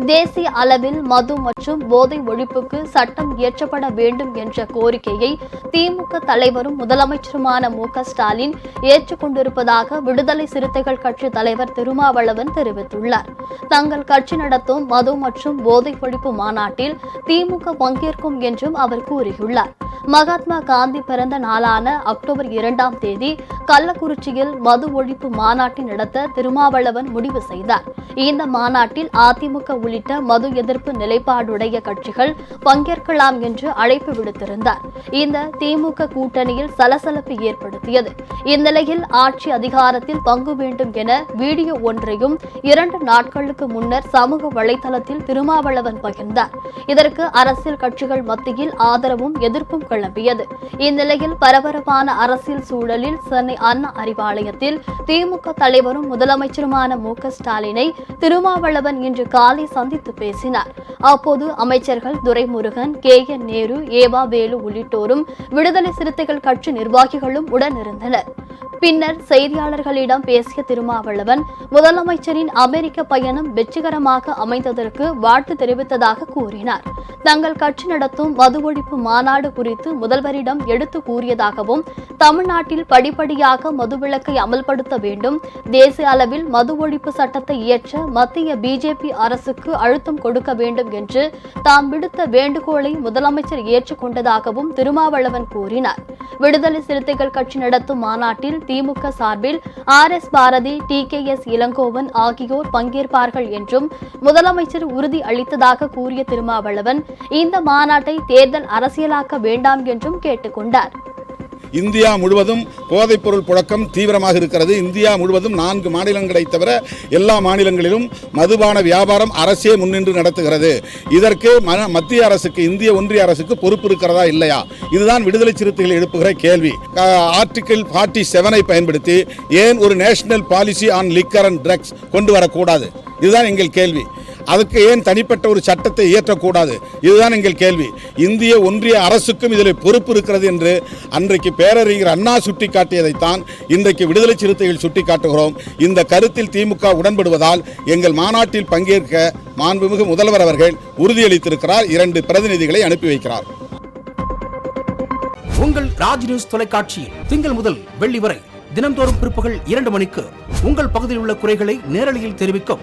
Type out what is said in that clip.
தேசிய அளவில் மது மற்றும் போதை ஒழிப்புக்கு சட்டம் இயற்றப்பட வேண்டும் என்ற கோரிக்கையை திமுக தலைவரும் முதலமைச்சருமான மு க ஸ்டாலின் ஏற்றுக்கொண்டிருப்பதாக விடுதலை சிறுத்தைகள் கட்சி தலைவர் திருமாவளவன் தெரிவித்துள்ளார். தங்கள் கட்சி நடத்தும் மது மற்றும் போதை ஒழிப்பு மாநாட்டில் திமுக பங்கேற்கும் என்றும் அவர் கூறியுள்ளார். மகாத்மா காந்தி பிறந்த நாளான அக்டோபர் இரண்டாம் தேதி கள்ளக்குறிச்சியில் மது ஒழிப்பு மாநாட்டை நடத்த திருமாவளவன் முடிவு செய்தார். இந்த மாநாட்டில் அதிமுக உள்ளிட்ட மது எதிர்ப்பு நிலைப்பாடுடைய கட்சிகள் பங்கேற்கலாம் என்று அழைப்பு விடுத்திருந்தார். இந்த திமுக கூட்டணியில் சலசலப்பு ஏற்படுத்தியது. இந்நிலையில் ஆட்சி அதிகாரத்தில் பங்கு வேண்டும் என வீடியோ ஒன்றையும் இரண்டு நாட்களுக்கு முன்னர் சமூக வலைதளத்தில் திருமாவளவன் பகிர்ந்தார். இதற்கு அரசியல் கட்சிகள் மத்தியில் ஆதரவும் எதிர்ப்பும் கிளம்பியது. இந்நிலையில் பரபரப்பான அரசியல் சூழலில் சென்னை அண்ணா அறிவாலயத்தில் திமுக தலைவரும் முதலமைச்சருமான மு க ஸ்டாலினை திருமாவளவன் இன்று காலை சந்தித்து பேசினார். அப்போது அமைச்சர்கள் துரைமுருகன் கே என் நேரு ஏவா வேலு உள்ளிட்டோரும் விடுதலை சிறுத்தைகள் கட்சி நிர்வாகிகளும் உடனிருந்தனர். பின்னர் செய்தியாளர்களிடம் பேசிய திருமாவளவன் முதலமைச்சரின் அமெரிக்க பயணம் வெற்றிகரமாக அமைந்ததற்கு வாழ்த்து தெரிவித்ததாக கூறினார். தங்கள் கட்சி நடத்தும் மது ஒழிப்பு மாநாடு குறித்து முதல்வரிடம் எடுத்து கூறியதாகவும் தமிழ்நாட்டில் படிப்படியாக மதுவிலக்கை அமல்படுத்த வேண்டும் தேசிய அளவில் மது ஒழிப்பு சட்டத்தை இயற்ற மத்திய பிஜேபி அரசுக்கு அழுத்தம் கொடுக்க வேண்டும் என்று தாம் விடுத்த வேண்டுகோளை முதலமைச்சர் ஏற்றுக்கொண்டதாகவும் திருமாவளவன் கூறினார். விடுதலை சிறுத்தைகள் கட்சி நடத்தும் மாநாட்டில் திமுக சார்பில் R S Bharathi T K S Elangovan ஆகியோர் பங்கேற்பார்கள் என்றும் முதலமைச்சர் உறுதி அளித்ததாக கூறிய திருமாவளவன் இந்த மாநாட்டை தேர்தல் அரசியலாக்க வேண்டாம் என்றும் கேட்டுக்கொண்டார். இந்தியா முழுவதும் போதைப்பொருள் புழக்கம் தீவிரமாக இருக்கிறது. இந்தியா முழுவதும் நான்கு மாநிலங்களை தவிர எல்லா மாநிலங்களிலும் மதுபான வியாபாரம் அரசே முன்னின்று நடத்துகிறது. இதற்கு ம- மத்திய அரசுக்கு இந்திய ஒன்றிய அரசுக்கு பொறுப்பு இருக்கிறதா இல்லையா? இதுதான் விடுதலை சிறுத்தைகள் எழுப்புகிற கேள்வி. ஆர்டிகிள் ஃபார்ட்டி செவனை பயன்படுத்தி ஏன் ஒரு national policy on liquor and drugs கொண்டு வரக்கூடாது? இதுதான் எங்கள் கேள்வி. அதுக்கு ஏன் தனிப்பட்ட ஒரு சட்டத்தை இயற்றக்கூடாது? இதுதான் எங்கள் கேள்வி. இந்திய ஒன்றிய அரசுக்கும் இதில் பொறுப்பு இருக்கிறது என்று அன்றைக்கு பேரறிஞர் அண்ணா சுட்டிக்காட்டியதைத்தான் இன்றைக்கு விடுதலை சிறுத்தைகள் சுட்டிக்காட்டுகிறோம். இந்த கருத்தில் திமுக உடன்படுவதால் எங்கள் மாநாட்டில் பங்கேற்க மாண்புமிகு முதல்வர் அவர்கள் உறுதியளித்திருக்கிறார். இரண்டு பிரதிநிதிகளை அனுப்பி வைக்கிறார். உங்கள் ராஜ் நியூஸ் தொலைக்காட்சியில் திங்கள் முதல் வெள்ளி வரை தினந்தோறும் பிற்பகல் இரண்டு மணிக்கு உங்கள் பகுதியில் உள்ள குறைகளை நேரலையில் தெரிவிக்கும்